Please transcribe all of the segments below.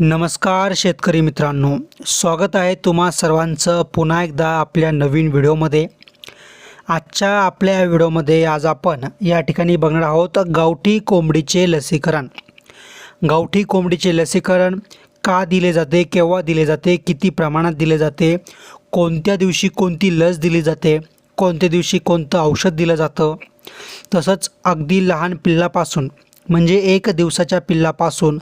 नमस्कार शेतकरी मित्रांनो स्वागत आहे तुम्हा सर्वांचं पुन्हा एकदा आपल्या नवीन व्हिडिओमध्ये. आजच्या आपल्या व्हिडिओमध्ये आज आपण या ठिकाणी बघणार आहोत गावठी कोंबडीचे लसीकरण. गावठी कोंबडीचे लसीकरण का दिले जाते केव्हा दिले जाते किती प्रमाणात दिले जाते कोणत्या दिवशी कोणती लस दिली जाते कोणत्या दिवशी कोणतं औषध दिलं जातं तसंच अगदी लहान पिल्लापासून म्हणजे एक दिवसाच्या पिल्लापासून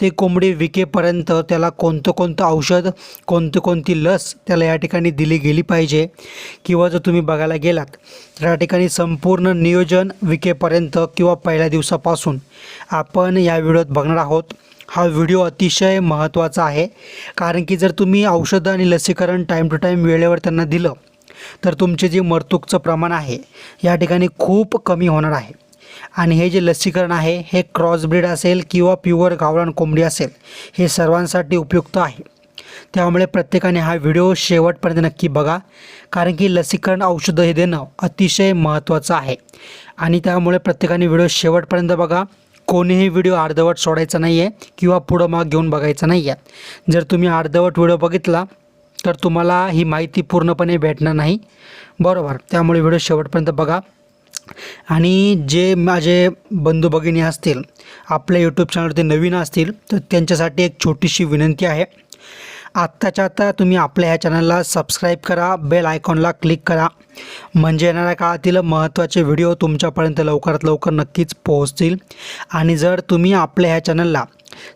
ते कोंबडी विकेपर्यंत त्याला कोणतं कोणतं औषध कोणती कोणती लस त्याला या ठिकाणी दिली गेली पाहिजे किंवा जर तुम्ही बघायला गेलात तर या ठिकाणी संपूर्ण नियोजन विकेपर्यंत किंवा पहिल्या दिवसापासून आपण या व्हिडिओत बघणार आहोत. हा व्हिडिओ अतिशय महत्त्वाचा आहे कारण की जर तुम्ही औषधं आणि लसीकरण टाईम टू टाईम वेळेवर त्यांना दिलं तर तुमचे जे मरतूकचं प्रमाण आहे या ठिकाणी खूप कमी होणार आहे. आणि हे जे लसीकरण आहे हे क्रॉस ब्रीड असेल किंवा प्युअर गावरान कोंबडी असेल हे सर्वांसाठी उपयुक्त आहे. त्यामुळे प्रत्येकाने हा व्हिडिओ शेवटपर्यंत नक्की बघा कारण की लसीकरण औषधं हे देणं अतिशय महत्त्वाचं आहे. आणि त्यामुळे प्रत्येकाने व्हिडिओ शेवटपर्यंत बघा. कोणीही व्हिडिओ अर्धवट सोडायचा नाही आहे किंवा पुढं माग घेऊन बघायचा नाही आहे जर तुम्ही अर्धवट व्हिडिओ बघितला तर तुम्हाला ही माहिती पूर्णपणे भेटणार नाही. बरोबर. त्यामुळे व्हिडिओ शेवटपर्यंत बघा. आणि जे माझे बंधू भगिनी असतील आपल्या यूट्यूब चॅनलवरती नवीन असतील तर त्यांच्यासाठी एक छोटीशी विनंती आहे. आत्ताच्या आता तुम्ही आपल्या ह्या चॅनलला सबस्क्राईब करा बेल आयकॉनला क्लिक करा. म्हणजे येणाऱ्या काळातील महत्त्वाचे व्हिडिओ तुमच्यापर्यंत लवकरात लवकर नक्कीच पोहोचतील. आणि जर तुम्ही आपल्या ह्या चॅनलला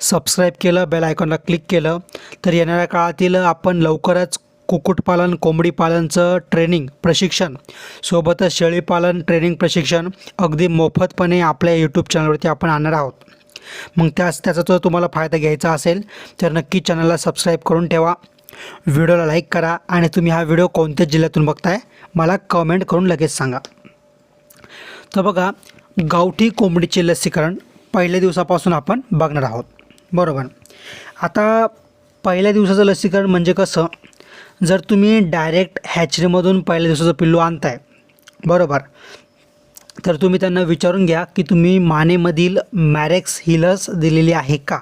सबस्क्राईब केलं बेल आयकॉनला क्लिक केलं तर येणाऱ्या काळातील आपण लवकरच कुक्कुटपालन कोंबडीपालनचं ट्रेनिंग प्रशिक्षण. सोबतच शेळीपालन ट्रेनिंग प्रशिक्षण. अगदी मोफतपणे आपल्या यूट्यूब चॅनलवरती आपण आणणार आहोत. मग त्यास त्याचा जर तुम्हाला फायदा घ्यायचा असेल तर नक्की चॅनलला सबस्क्राईब करून ठेवा. व्हिडिओला लाईक करा आणि तुम्ही हा व्हिडिओ कोणत्या जिल्ह्यातून बघताय मला कमेंट करून लगेच सांगा. तर बघा गावठी कोंबडीचे लसीकरण पहिल्या दिवसापासून आपण बघणार आहोत. बरोबर. आता पहिल्या दिवसाचं लसीकरण म्हणजे कसं? जर तुम्ही डायरेक्ट हॅचरीमधून पहिल्या दिवसाचं पिल्लू आणताय बरोबर. तर तुम्ही त्यांना विचारून घ्या की तुम्ही मानेमधील मॅरेक्स ही लस दिलेली आहे का?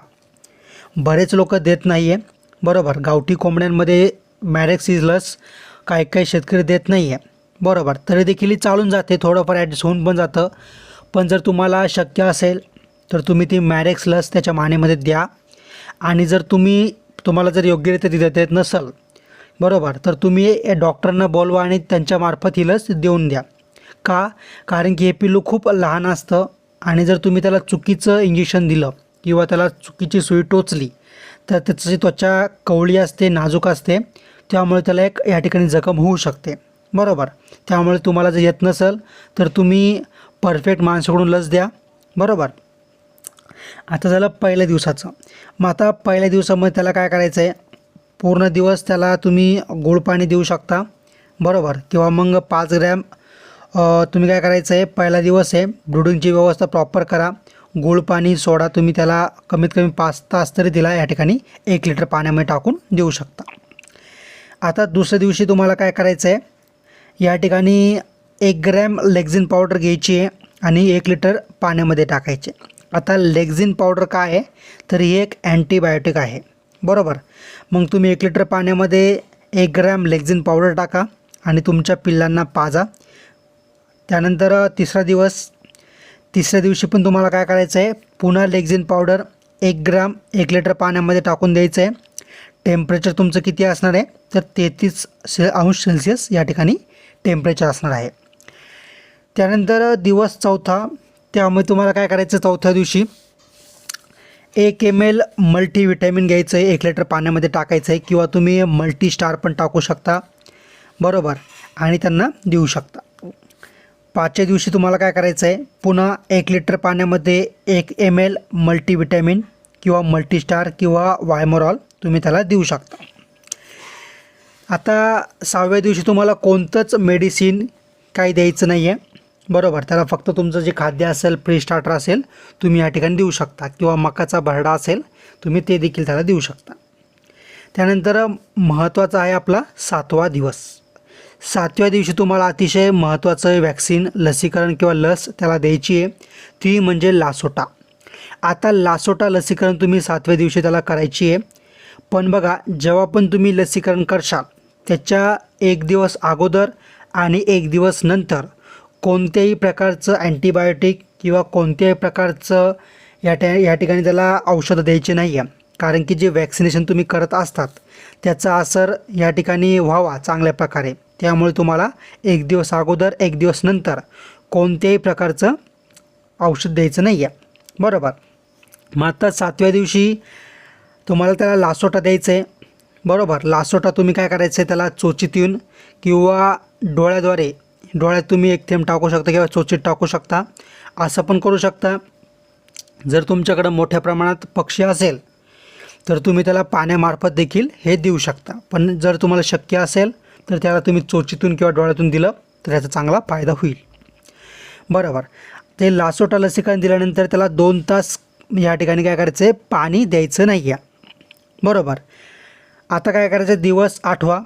बरेच लोक देत नाही आहे बरोबर. गावठी कोंबड्यांमध्ये मॅरेक्स ही लस काही काही शेतकरी देत नाही आहे बरोबर. तरी देखील ही चालून जाते थोडंफार ॲडजस्ट होऊन पण जातं. पण जर तुम्हाला शक्य असेल तर तुम्ही ती मॅरेक्स लस त्याच्या मानेमध्ये द्या. आणि जर तुम्ही तुम्हाला जर योग्यरित्या ती देता येत नसेल बरोबर. तर तुम्ही डॉक्टरांना बोलवा आणि त्यांच्यामार्फत ही लस देऊन द्या. का? कारण की हे पिल्लू खूप लहान असतं आणि जर तुम्ही त्याला चुकीचं इंजेक्शन दिलं किंवा त्याला चुकीची सुई टोचली तर त्याची त्वचा कवळी असते नाजूक असते त्यामुळे त्याला एक या ठिकाणी जखम होऊ शकते. बरोबर. त्यामुळे तुम्हाला जर येत नसेल तर तुम्ही परफेक्ट माणसाकडून लस द्या. बरोबर. आता झालं पहिल्या दिवसाचं. मग आता पहिल्या दिवसामध्ये त्याला काय करायचं आहे पूर्ण दिवस त्याला तुम्ही गोड पाणी देऊ शकता. बरोबर. किंवा मग पाच ग्रॅम तुम्ही काय करायचं आहे पहिला दिवस आहे ब्रुडिंगची व्यवस्था प्रॉपर करा. गोड पाणी सोडा तुम्ही त्याला कमीत कमी पाच तास तरी दिला या ठिकाणी एक लिटर पाण्यामध्ये टाकून देऊ शकता. आता दुसऱ्या दिवशी तुम्हाला काय करायचं आहे या ठिकाणी एक ग्रॅम लेक्झिन पावडर घ्यायची आहे आणि एक लिटर पाण्यामध्ये टाकायचे. आता लेक्झिन पावडर काय आहे? तर ही एक अँटीबायोटिक आहे. बरोबर. मग तुम्ही एक लिटर पाण्यामध्ये एक ग्रॅम लेक्झिन पावडर टाका आणि तुमच्या पिल्लांना पाजा. त्यानंतर तिसरा दिवस तिसऱ्या दिवशी पण तुम्हाला काय करायचं आहे पुन्हा लेक्झिन पावडर एक ग्राम एक लिटर पाण्यामध्ये टाकून द्यायचं आहे. टेम्परेचर तुमचं किती असणार आहे तर तेहतीस से अंश सेल्सिअस या ठिकाणी टेम्परेचर असणार आहे. त्यानंतर दिवस चौथा. त्यामुळे तुम्हाला काय करायचं चौथ्या दिवशी एक एम एल मल्टीविटॅमिन घ्यायचं आहे एक लिटर पाण्यामध्ये टाकायचं आहे किंवा तुम्ही मल्टी स्टार पण टाकू शकता. बरोबर. आणि त्यांना देऊ शकता. पाचच्या दिवशी तुम्हाला काय करायचं आहे पुन्हा एक लिटर पाण्यामध्ये एक एम एल मल्टीविटॅमिन किंवा मल्टीस्टार किंवा वायमोरॉल तुम्ही त्याला देऊ शकता. आता सहाव्या दिवशी तुम्हाला कोणतंच मेडिसिन काही द्यायचं नाही आहे बरोबर त्याला फक्त तुमचं जे खाद्य असेल प्री स्टार्टर असेल तुम्ही या ठिकाणी देऊ शकता. किंवा मकाचा भरडा असेल तुम्ही ते देखील त्याला देऊ शकता. त्यानंतर महत्त्वाचा आहे आपला सातवा दिवस. सातव्या दिवशी तुम्हाला अतिशय महत्त्वाचं वॅक्सिन लसीकरण किंवा लस त्याला द्यायची आहे. ती म्हणजे लासोटा. आता लासोटा लसीकरण तुम्ही सातव्या दिवशी त्याला करायची आहे. पण बघा जेव्हा पण तुम्ही लसीकरण करशाल त्याच्या एक दिवस अगोदर आणि एक दिवस नंतर कोणत्याही प्रकारचं अँटीबायोटिक किंवा कोणत्याही प्रकारचं या त्या या ठिकाणी त्याला औषधं द्यायची नाही आहे कारण की जे वॅक्सिनेशन तुम्ही करत असतात त्याचा असर या ठिकाणी व्हावा चांगल्या प्रकारे. त्यामुळे तुम्हाला एक दिवस अगोदर एक दिवस नंतर कोणत्याही प्रकारचं औषध द्यायचं नाही आहे बरोबर? मग आता सातव्या दिवशी तुम्हाला त्याला लासोटा द्यायचं आहे बरोबर? लासोटा तुम्ही काय करायचं आहे त्याला चोचीत येऊन किंवा डोळ्याद्वारे डोळ्यात तुम्ही एक थेंब टाकू शकता किंवा चोचीत टाकू शकता. असं पण करू शकता. जर तुमच्याकडं मोठ्या प्रमाणात पक्षी असेल तर तुम्ही त्याला पाण्यामार्फत देखील हे देऊ शकता. पण जर तुम्हाला शक्य असेल तर त्याला तुम्ही चोचीतून किंवा डोळ्यातून दिलं तर याचा चांगला फायदा होईल. बरोबर. ते लासोटा लसीकरण दिल्यानंतर त्याला दोन तास या ठिकाणी काय करायचं आहे पाणी द्यायचं नाही आहे बरोबर. आता काय करायचं दिवस आठवा.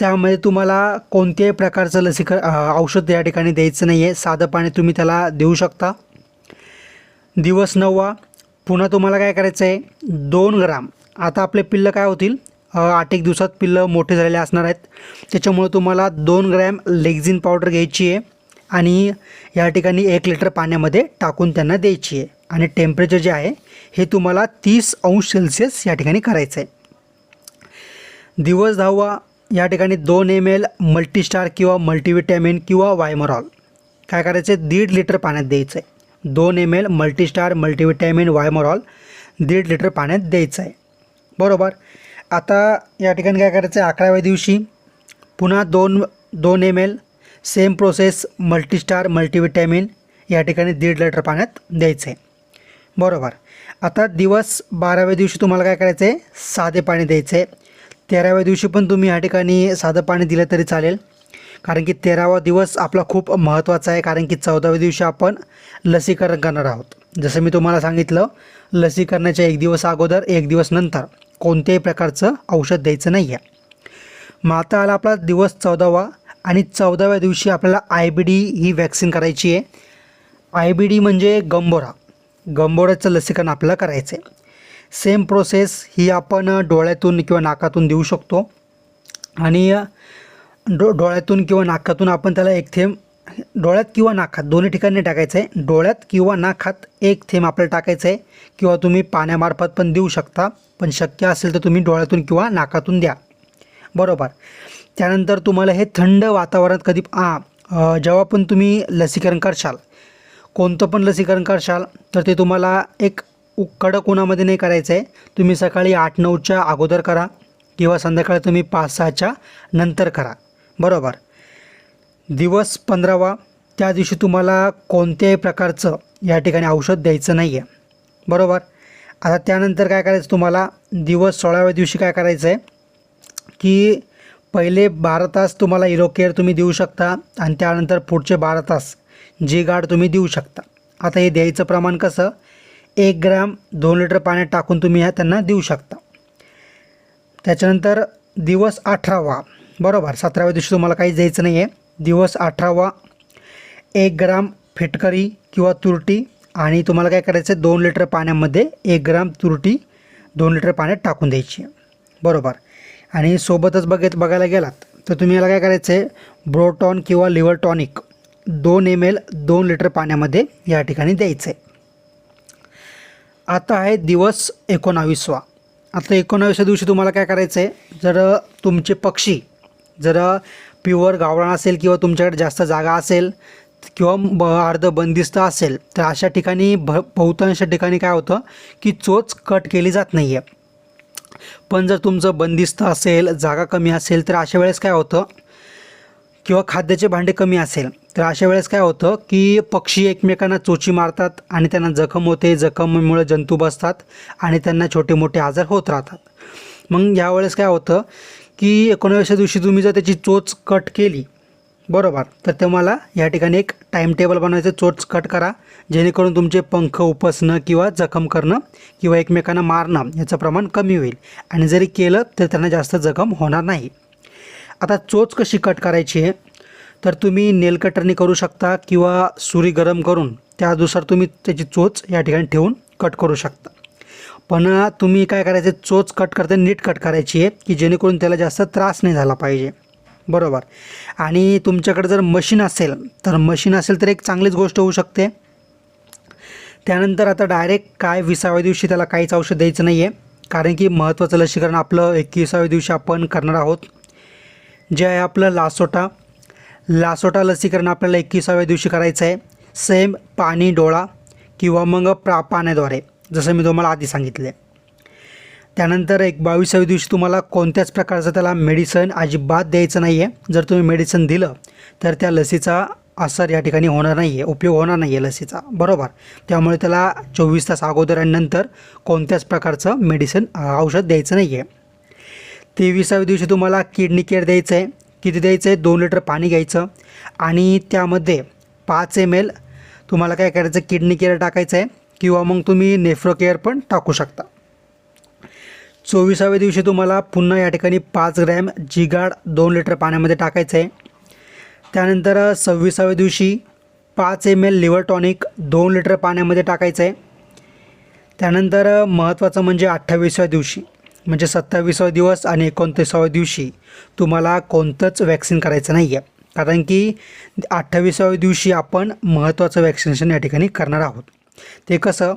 त्यामध्ये तुम्हाला कोणत्याही प्रकारचं लसीकरण औषध या ठिकाणी द्यायचं नाही आहे साधं पाणी तुम्ही त्याला देऊ शकता. दिवस नववा पुन्हा तुम्हाला काय करायचं आहे? दोन ग्राम. आता आपले पिल्लं काय होतील? आठ एक दिवसात पिल्लं मोठे झालेले असणार आहेत. त्याच्यामुळे तुम्हाला दोन ग्रॅम लेग्झिन पावडर घ्यायची आहे आणि या ठिकाणी एक लिटर पाण्यामध्ये टाकून त्यांना द्यायची आहे. आणि टेम्परेचर जे आहे हे तुम्हाला तीस अंश सेल्सिअस या ठिकाणी करायचं आहे. दिवस दहावा या ठिकाणी दोन एम एल मल्टीस्टार किंवा मल्टीविटॅमिन किंवा वायमरॉल काय करायचं आहे दीड लिटर पाण्यात द्यायचं आहे दोन M L multistar multivitamin Vimeral दीड लिटर पाण्यात द्यायचं आहे बरोबर? आता या ठिकाणी काय करायचं आहे अकराव्या दिवशी पुन्हा दोन दोन M L same process Multistar multivitamin या ठिकाणी दीड लिटर पाण्यात द्यायचं आहे बरोबर? आता दिवस बाराव्या दिवशी तुम्हाला काय करायचं आहे साधे पाणी द्यायचं आहे तेराव्या दिवशी पण तुम्ही या ठिकाणी साधं पाणी दिलं तरी चालेल. कारण की तेरावा दिवस आपला खूप महत्त्वाचा आहे. कारण की चौदाव्या दिवशी आपण लसीकरण करणार आहोत. जसं मी तुम्हाला सांगितलं लसीकरणाच्या एक दिवस अगोदर एक दिवस नंतर कोणत्याही प्रकारचं औषध द्यायचं नाही आहे मग आता आला आपला दिवस चौदावा आणि चौदाव्या दिवशी आपल्याला आय बी डी ही वॅक्सिन करायची आहे. आय बी डी म्हणजे गंबोरा गंबोराचं लसीकरण आपल्याला करायचं आहे सेम प्रोसेस ही आपण डोळ्यातून किंवा नाकातून देऊ शकतो. आणि डो डोळ्यातून किंवा नाकातून आपण त्याला एक थेंब डोळ्यात किंवा नाकात दोन्ही ठिकाणी टाकायचं आहे डोळ्यात किंवा नाकात एक थेंब आपल्याला टाकायचं आहे किंवा तुम्ही पाण्यामार्फत पण देऊ शकता पण शक्य असेल तर तुम्ही डोळ्यातून किंवा नाकातून द्या. बरोबर. त्यानंतर तुम्हाला हे थंड वातावरणात कधी आ जेव्हा पण तुम्ही लसीकरण करशाल कोणतं पण लसीकरण करशाल तर ते तुम्हाला एक कडक उन्हामध्ये नाही करायचं आहे तुम्ही सकाळी आठ नऊच्या अगोदर करा किंवा संध्याकाळी तुम्ही पाच सहाच्या नंतर करा. बरोबर? दिवस पंधरावा. त्या दिवशी तुम्हाला कोणत्याही प्रकारचं या ठिकाणी औषध द्यायचं नाही आहे बरोबर? आता त्यानंतर काय करायचं तुम्हाला? दिवस सोळाव्या दिवशी काय करायचं आहे की पहिले बारा तास तुम्हाला इरो केअर तुम्ही देऊ शकता आणि त्यानंतर पुढचे बारा तास जी गार्ड तुम्ही देऊ शकता. आता हे द्यायचं प्रमाण कसं? एक ग्रॅम दोन लिटर पाण्यात टाकून तुम्ही ह्या त्यांना देऊ शकता. त्याच्यानंतर दिवस अठरावा बरोबर सतराव्या दिवशी तुम्हाला काही द्यायचं नाही आहे दिवस अठरावा एक ग्राम फिटकरी किंवा तुरटी आणि तुम्हाला काय करायचं आहे दोन लिटर पाण्यामध्ये एक ग्राम तुरटी दोन लिटर पाण्यात टाकून द्यायची. आहे बरोबर. आणि सोबतच बघत बघायला गेलात तर तुम्ही याला काय करायचं आहे ब्रोटॉन किंवा लिव्हर टॉनिक दोन एम एल दोन लिटर पाण्यामध्ये या ठिकाणी द्यायचं आहे आता आहे दिवस एकोणावीसवा. आता एकोणावीसव्या दिवशी तुम्हाला काय करायचं आहे जर तुमचे पक्षी जर प्युअर गावरान असेल किंवा तुमच्याकडे जास्त जागा असेल किंवा ब अर्ध बंदिस्त असेल तर अशा ठिकाणी भ बहुतांश ठिकाणी काय होतं की चोच कट केली जात नाही आहे पण जर तुमचं बंदिस्त असेल जागा कमी असेल तर अशा वेळेस काय होतं? किंवा खाद्याचे भांडे कमी असेल तर अशा वेळेस काय होतं की पक्षी एकमेकांना चोची मारतात आणि त्यांना जखम होते जखममुळे जंतू बसतात आणि त्यांना छोटे मोठे आजार होत राहतात. मग यावेळेस काय होतं की एकोणाव्या दिवशी तुम्ही जर त्याची चोच कट केली बरोबर तर तुम्हाला या ठिकाणी एक टाईम टेबल बनवायचं चोच कट करा जेणेकरून तुमचे पंख उपसणं किंवा जखम करणं किंवा एकमेकांना मारणं याचं प्रमाण कमी होईल. आणि जरी केलं तर त्यांना जास्त जखम होणार नाही. आता चोच कशी कट करायची आहे? तर तुम्ही नेलकटरने करू शकता किंवा सुरी गरम करून त्यानुसार तुम्ही त्याची चोच या ठिकाणी ठेवून कट करू शकता. पण तुम्ही काय करायचं चोच कट करते नीट कट करायची आहे की जेणेकरून त्याला जास्त त्रास नाही झाला पाहिजे. बरोबर? आणि तुमच्याकडे जर मशीन असेल तर मशीन असेल तर एक चांगलीच गोष्ट होऊ शकते. त्यानंतर आता डायरेक्ट काय विसाव्या दिवशी त्याला काहीच औषध द्यायचं नाही आहे कारण की महत्त्वाचं लसीकरण आपलं एकविसाव्या दिवशी आपण करणार आहोत. जे आहे आपलं लासोटा. लासोटा लसीकरण आपल्याला एकविसाव्या दिवशी करायचं आहे. सेम पाणी डोळा किंवा मग प्रा पाण्याद्वारे जसं मी तुम्हाला आधी सांगितले त्यानंतर एक बावीसाव्या दिवशी तुम्हाला कोणत्याच प्रकारचं त्याला मेडिसन अजिबात द्यायचं नाही आहे जर तुम्ही मेडिसन दिलं तर त्या लसीचा असर या ठिकाणी होणार नाही आहे उपयोग होणार नाही आहे लसीचा. बरोबर? त्यामुळे त्याला चोवीस तास अगोदर आणि नंतर कोणत्याच प्रकारचं मेडिसिन औषध द्यायचं नाही आहे तेविसाव्या दिवशी तुम्हाला किडनी केअर द्यायचं आहे. किती द्यायचं आहे? दोन लिटर पाणी घ्यायचं. आणि त्यामध्ये पाच एम एल तुम्हाला काय करायचं? किडनी केअर टाकायचं आहे. किंवा मग तुम्ही नेफ्रो केअर पण टाकू शकता. चोवीसाव्या दिवशी तुम्हाला पुन्हा या ठिकाणी पाच ग्रॅम जिगाड दोन लिटर पाण्यामध्ये टाकायचं आहे. त्यानंतर सव्वीसाव्या दिवशी पाच एम एल लिव्हर टॉनिक दोन लिटर पाण्यामध्ये टाकायचं आहे. त्यानंतर महत्त्वाचं म्हणजे अठ्ठावीसाव्या दिवशी म्हणजे सत्तावीसावा दिवस आणि एकोणतीसाव्या दिवशी तुम्हाला कोणतंच वॅक्सिन करायचं नाही आहे कारण की अठ्ठावीसाव्या दिवशी आपण महत्त्वाचं वॅक्सिनेशन या ठिकाणी करणार आहोत. ते कसं?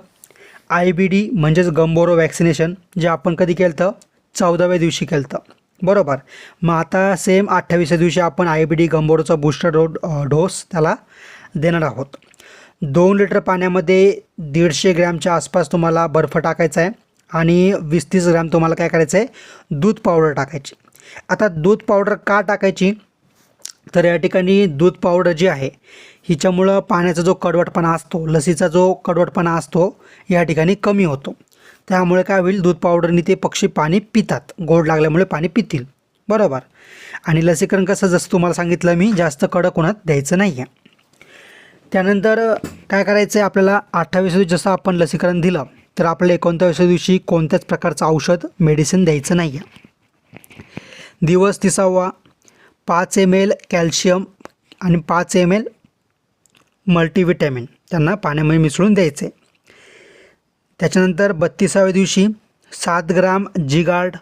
आय बी डी म्हणजेच गंबोरो वॅक्सिनेशन जे आपण कधी केलं होतं चौदाव्या दिवशी केलं होतं बरोबर? मग आता सेम अठ्ठावीसच्या दिवशी आपण आय बी डी गंबोरोचा बूस्टर डो डोस त्याला देणार आहोत. दोन लिटर पाण्यामध्ये दीडशे ग्रॅमच्या आसपास तुम्हाला बर्फ टाकायचा आहे. आणि वीस तीस ग्रॅम तुम्हाला काय करायचं आहे? दूध पावडर टाकायची. आता दूध पावडर का टाकायची? तर या ठिकाणी दूध पावडर जी आहे हिच्यामुळं पाण्याचा जो कडवटपणा असतो लसीचा जो कडवटपणा असतो या ठिकाणी कमी होतो. त्यामुळे काय होईल? दूध पावडरनी ते पक्षी पाणी पितात. गोड लागल्यामुळे पाणी पितील. बरोबर? आणि लसीकरण कसं जसं तुम्हाला सांगितलं मी जास्त कडक उन्हात द्यायचं नाही आहे त्यानंतर काय करायचं आहे आपल्याला अठ्ठावीस जसं आपण लसीकरण दिलं तर आपल्याला एकोणतावीसव्या दिवशी कोणत्याच प्रकारचं औषध मेडिसिन द्यायचं नाही आहे दिवस तिसावा पाच एम एल कॅल्शियम आणि पाच एम एल मल्टीविटॅमिन त्यांना पाण्यामध्ये मिसळून द्यायचे. त्याच्यानंतर बत्तीसाव्या दिवशी सात ग्राम जिगार्ड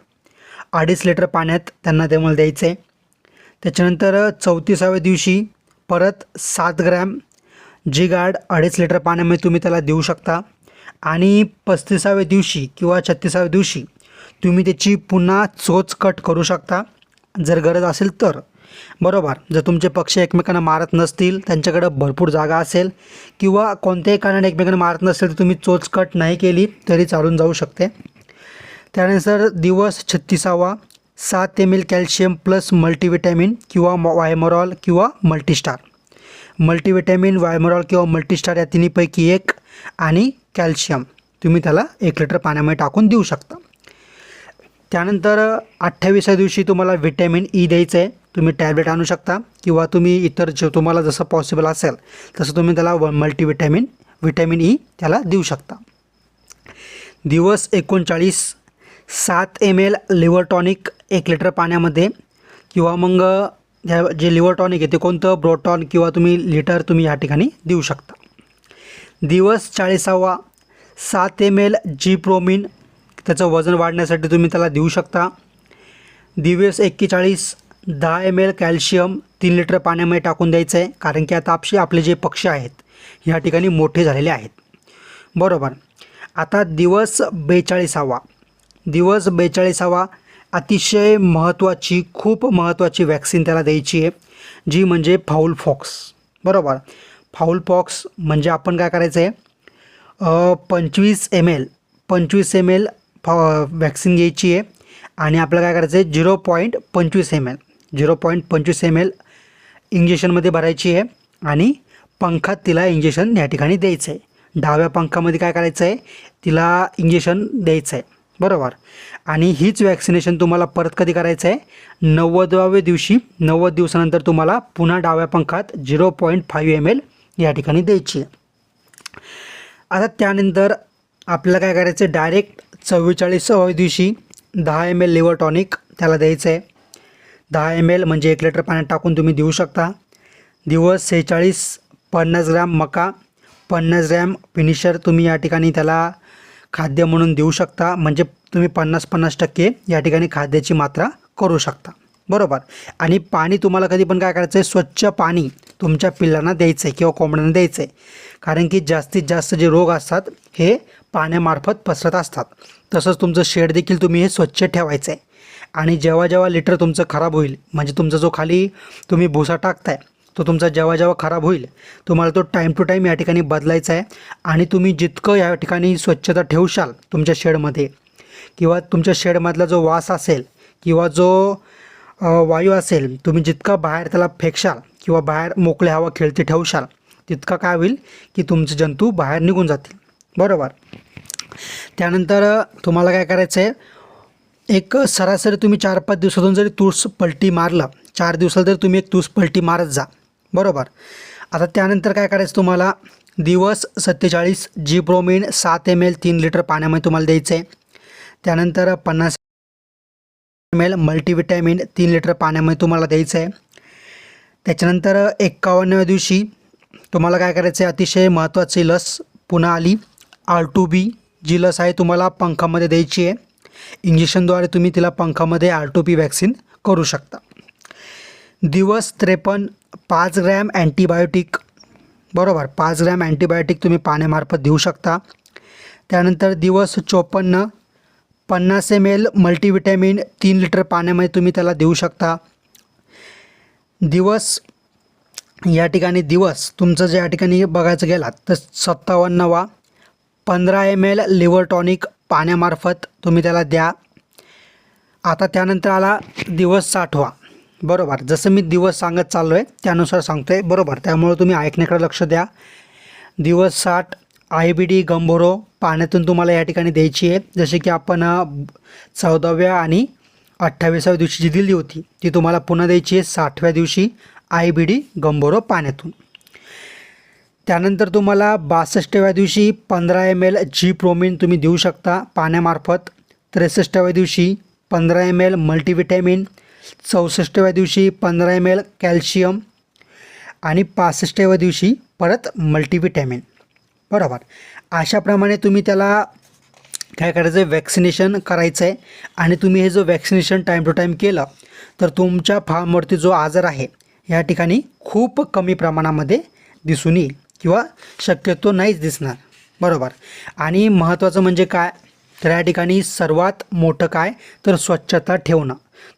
अडीच लिटर पाण्यात त्यांना त्यामुळे द्यायचे. त्याच्यानंतर चौतीसाव्या दिवशी परत सात ग्रॅम जिगार्ड अडीच लिटर पाण्यामध्ये तुम्ही त्याला देऊ शकता. आणि पस्तीसाव्या दिवशी किंवा छत्तीसाव्या दिवशी तुम्ही त्याची पुन्हा चोच कट करू शकता. जर गरज असेल तर. बरोबर. जर तुमचे पक्ष एकमेकांना मारत नसतील त्यांच्याकडं भरपूर जागा असेल किंवा कोणत्याही कारणाने एकमेकांना मारत नसेल तर तुम्ही चोच कट नाही केली तरी चालून जाऊ शकते. त्यानंतर दिवस छत्तीसावा सात M L calcium plus multivitamin किंवा वायमरॉल किंवा मल्टीस्टार. मल्टीविटॅमिन वायमरॉल किंवा मल्टीस्टार या तिन्हीपैकी एक आणि कॅल्शियम. तुम्ही त्याला एक लिटर पाण्यामध्ये टाकून देऊ शकता. त्यानंतर अठ्ठावीसच्या दिवशी तुम्हाला व्हिटॅमिन ई द्यायचं आहे. तुम्ही टॅबलेट आणू शकता किंवा तुम्ही इतर जे तुम्हाला जसं पॉसिबल असेल तसं तुम्ही त्याला व मल्टीविटॅमिन व्हिटॅमिन ई त्याला देऊ शकता. दिवस एकोणचाळीस सात एम एल लिव्हर टॉनिक एक लिटर पाण्यामध्ये किंवा मग ह्या जे लिव्हर टॉनिक आहे ते कोणतं ब्रोटॉन किंवा तुम्ही लिटर तुम्ही या ठिकाणी देऊ शकता. दिवस चाळीसावा. सात एम एल जी प्रोमिन त्याचं वजन वाढण्यासाठी तुम्ही त्याला देऊ शकता. दिवस एक्केचाळीस दहा एम एल कॅल्शियम तीन लिटर पाण्यामध्ये टाकून द्यायचं आहे कारण की आता आपशी आपले जे पक्षी आहेत ह्या ठिकाणी मोठे झालेले आहेत. बरोबर. आता दिवस बेचाळीसावा. दिवस बेचाळीसावा अतिशय महत्त्वाची खूप महत्त्वाची वॅक्सिन त्याला द्यायची आहे जी म्हणजे फाऊल फॉक्स बरोबर. फाऊल पॉक्स म्हणजे आपण काय करायचं आहे पंचवीस एम एल पंचवीस एम एल फा वॅक्सिन घ्यायची आहे. आणि आपल्याला काय करायचं आहे झिरो पॉईंट पंचवीस एम एल झिरो पॉईंट पंचवीस एम एल इंजेक्शनमध्ये भरायची आहे. आणि पंखात तिला इंजेक्शन या ठिकाणी द्यायचं आहे डाव्या पंखामध्ये काय करायचं आहे तिला इंजेक्शन द्यायचं आहे बरोबर? आणि हीच वॅक्सिनेशन तुम्हाला परत कधी करायचं आहे नव्वदव्या दिवशी नव्वद दिवसानंतर तुम्हाला पुन्हा डाव्या पंखात zero point five M L या ठिकाणी द्यायची. आता त्यानंतर आपल्याला काय करायचं आहे डायरेक्ट चव्वेचाळीसाव्या दिवशी दहा एम एल लिव्हर टॉनिक त्याला द्यायचं आहे दहा एम एल म्हणजे एक लिटर पाण्यात टाकून तुम्ही देऊ शकता. दिवस सेहेचाळीस पन्नास ग्रॅम मका पन्नास ग्रॅम फिनिशर तुम्ही या ठिकाणी त्याला खाद्य म्हणून देऊ शकता. म्हणजे तुम्ही पन्नास पन्नास टक्के या ठिकाणी खाद्याची मात्रा करू शकता. बरोबर. आणि पाणी तुम्हाला कधी पण काय करायचं आहे स्वच्छ पाणी तुमच्या पिल्लांना द्यायचं आहे किंवा कोंबड्यांना द्यायचं आहे कारण की जास्तीत जास्त जे रोग असतात हे पाण्यामार्फत पसरत असतात. तसंच तुमचं शेड देखील तुम्ही हे स्वच्छ ठेवायचं आहे आणि जेव्हा जेव्हा लिटर तुमचं खराब होईल म्हणजे तुमचा जो खाली तुम्ही भुसा टाकताय तो तुमचा जेव्हा जेव्हा खराब होईल तुम्हाला तो टाईम टू टाईम या ठिकाणी बदलायचा आहे आणि तुम्ही जितकं या ठिकाणी स्वच्छता ठेवशाल तुमच्या शेडमध्ये किंवा तुमच्या शेडमधला जो वास असेल किंवा जो वायू असेल तुम्ही जितका बाहेर त्याला फेकशाल किंवा बाहेर मोकळे हवा खेळती ठेवशाल तितका काय होईल की तुमचे जंतू बाहेर निघून जातील. बरोबर? त्यानंतर तुम्हाला काय करायचं आहे एक सरासरी तुम्ही चार पाच दिवसातून जरी तूस पलटी मारलं चार दिवसात जरी तुम्ही एक तूस पलटी मारत जा. बरोबर? आता त्यानंतर काय करायचं तुम्हाला? दिवस सत्तेचाळीस जी ब्रोमिन सात एम एल तीन लिटर पाण्यामध्ये तुम्हाला द्यायचं आहे त्यानंतर पन्नास एम एल मल्टीविटॅमिन तीन लिटर पाण्यामध्ये तुम्हाला द्यायचं आहे. त्याच्यानंतर एक्कावन्नव्या दिवशी तुम्हाला काय करायचं आहे अतिशय महत्त्वाची लस पुन्हा आली. आर टू बी जी लस आहे तुम्हाला पंखामध्ये द्यायची आहे. इंजेक्शनद्वारे तुम्ही तिला पंखामध्ये आर टू बी वॅक्सिन करू शकता. दिवस त्रेपन्न पाच ग्रॅम अँटीबायोटिक बरोबर पाच ग्रॅम अँटीबायोटिक तुम्ही पाण्यामार्फत देऊ शकता. त्यानंतर दिवस चोपन्न पन्नास एम एल मल्टीविटॅमिन तीन लिटर पाण्यामध्ये तुम्ही त्याला देऊ शकता. दिवस या ठिकाणी दिवस तुमचं जे या ठिकाणी बघायचं गेलात तर सत्तावन्नवा पंधरा एम एल लिव्हर टॉनिक पाण्यामार्फत तुम्ही त्याला द्या. आता त्यानंतर आला दिवस साठवा. बरोबर जसं मी दिवस सांगत चाललो आहे त्यानुसार सांगतो आहे बरोबर त्यामुळे तुम्ही ऐकण्याकडे लक्ष द्या. दिवस साठ आय बी डी गंभोरो पाण्यातून तुम्हाला या ठिकाणी द्यायची आहे जसे की आपण चौदाव्या आणि अठ्ठावीसाव्या दिवशी जी दिली होती ती तुम्हाला पुन्हा द्यायची आहे साठव्या दिवशी आय बी डी गंभोरो पाण्यातून त्यानंतर तुम्हाला बासष्टव्या दिवशी पंधरा एम एल जी प्रोमिन तुम्ही देऊ शकता पाण्यामार्फत त्रेसष्टव्या दिवशी पंधरा एम एल मल्टीविटॅमिन चौसष्टव्या दिवशी पंधरा एम एल कॅल्शियम. आणि पासष्टव्या दिवशी परत मल्टीविटॅमिन बरोबर. अशाप्रमाणे तुम्ही त्याला काय करायचं वॅक्सिनेशन करायचं आहे. आणि तुम्ही हे जो वॅक्सिनेशन टाईम टू टाईम केलं तर तुमच्या फार्मवरती जो आजार आहे या ठिकाणी खूप कमी प्रमाणामध्ये दिसून येईल किंवा शक्यतो नाहीच दिसणार. बरोबर. आणि महत्त्वाचं म्हणजे काय? तर या ठिकाणी सर्वात मोठं काय? तर स्वच्छता ठेवणं.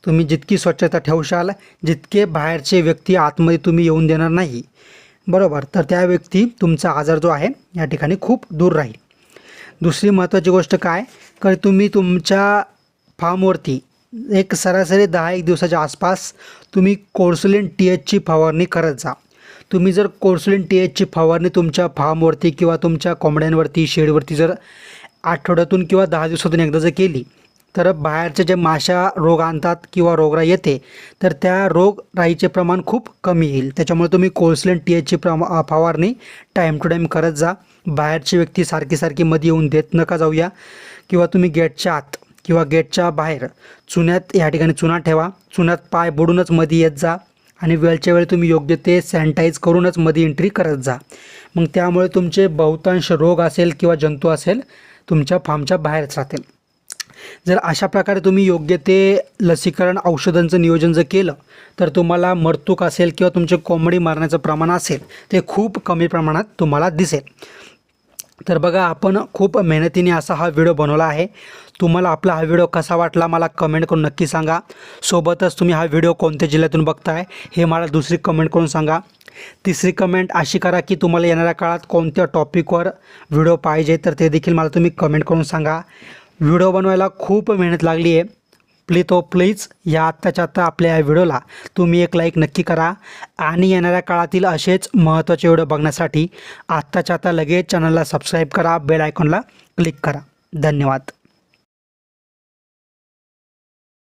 तुम्ही जितकी स्वच्छता ठेवशाल जितके बाहेरचे व्यक्ती आतमध्ये तुम्ही येऊन देणार नाही बरोबर. तर त्या व्यक्ती तुमचा आजार जो आहे या ठिकाणी खूप दूर राहील. दुसरी महत्त्वाची गोष्ट काय? तर तुम्ही तुमच्या फार्मवरती एक सरासरी दहा एक दिवसाच्या आसपास तुम्ही कोर्सुलिन टी एचची फवारणी करत जा. तुम्ही जर कोर्सुलिन टी एचची फवारणी तुमच्या फार्मवरती किंवा तुमच्या कोंबड्यांवरती शेडवरती जर आठवड्यातून किंवा दहा दिवसातून एकदा जर केली तर बाहेरचे जे माशा रोग आणतात किंवा रोगराई येते तर त्या रोगराईचे प्रमाण खूप कमी येईल. त्याच्यामुळे तुम्ही कोल्सलेन टी एचची प्रमा फवारणी टाईम टू टाईम करत जा. बाहेरची व्यक्ती सारखी सारखी मध्ये येऊन देत नका जाऊया. किंवा तुम्ही गेटच्या आत किंवा गेटच्या बाहेर चुन्यात या ठिकाणी चुना ठेवा. चुन्यात पाय बुडूनच मध्ये येत जा. आणि वेळच्या वेळी तुम्ही योग्य ते सॅनिटाईज करूनच मध्ये एंट्री करत जा. मग त्यामुळे तुमचे बहुतांश रोग असेल किंवा जंतू असेल तुमच्या फार्मच्या बाहेरच राहतील. जर अशा प्रकारे तुम्ही योग्य ते लसीकरण औषधांचं नियोजन जर केलं तर तुम्हाला मरतूक असेल किंवा तुमचे कोंबडी मारण्याचं प्रमाण असेल ते खूप कमी प्रमाणात तुम्हाला दिसेल. तर बघा आपण खूप मेहनतीने असा हा व्हिडिओ बनवला आहे. तुम्हाला आपला हा व्हिडिओ कसा वाटला मला कमेंट करून नक्की सांगा. सोबतच तुम्ही हा व्हिडिओ कोणत्या जिल्ह्यातून बघताय हे मला दुसरी कमेंट करून सांगा. तिसरी कमेंट अशी करा की तुम्हाला येणाऱ्या काळात कोणत्या टॉपिकवर व्हिडिओ पाहिजे तर ते देखील मला तुम्ही कमेंट करून सांगा. व्हिडिओ बनवायला खूप मेहनत लागली आहे. प्लीज तो प्लीज या आत्ताच्या आत्ता आपल्या या व्हिडिओला तुम्ही एक लाईक नक्की करा. आणि येणाऱ्या काळातील असेच महत्त्वाचे व्हिडिओ बघण्यासाठी आत्ताच्या आता लगेच चॅनलला सबस्क्राईब करा बेल आयकॉनला क्लिक करा. धन्यवाद.